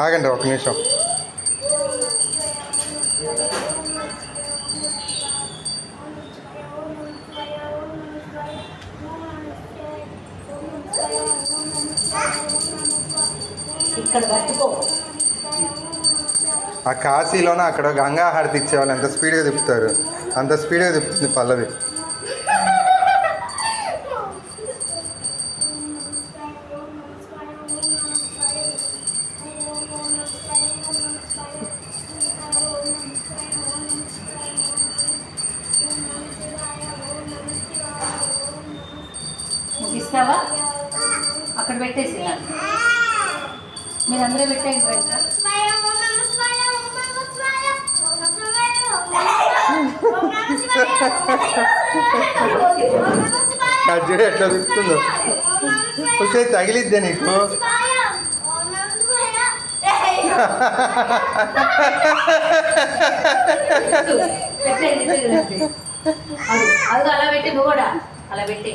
ఆగండి ఒక నిమిషం. ఇక్కడ పట్టుకో. ఆ కాశీలోనే అక్కడ గంగా హారతి ఇచ్చేవాళ్ళు ఎంత స్పీడ్గా తిప్పుతారు. అంత స్పీడ్గా తిప్పుతుంది పల్లవి. ముగిస్తావా అక్కడ పెట్టేసి. మీరు అందరూ పెట్టేయండి చూడు ఎట్లా తిప్పుతుందో. ఒకసారి తగిలిద్దే నీకు? అలా పెట్టి కూడా. అలా పెట్టి.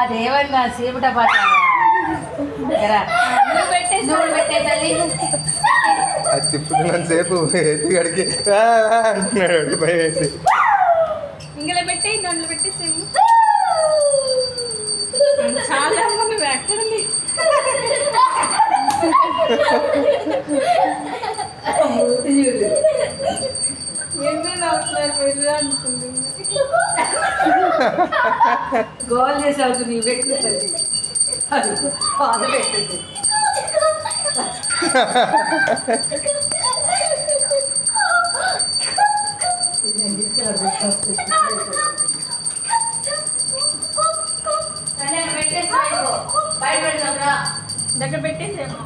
అదేమన్నా సేపుట పాట. రా. నువ్వు పెట్టే తల్లి. అది తిప్పుతున్నంత సేపు అంటున్నాడు భయం వేసి ఇంకలా పెట్టి దాంట్లో పెట్టేసేము చాలా మంది ఎక్కడండి మూతి చూడు. ఎన్నో నవ్వుతున్నారు మీరు అనుకుంటున్నారు గోల్ చేసావు నీ పెట్టుకుంటుంది అది పాత పెట్టింది పెట్టేసి బయట పెడతాం రా దగ్గర పెట్టేసేము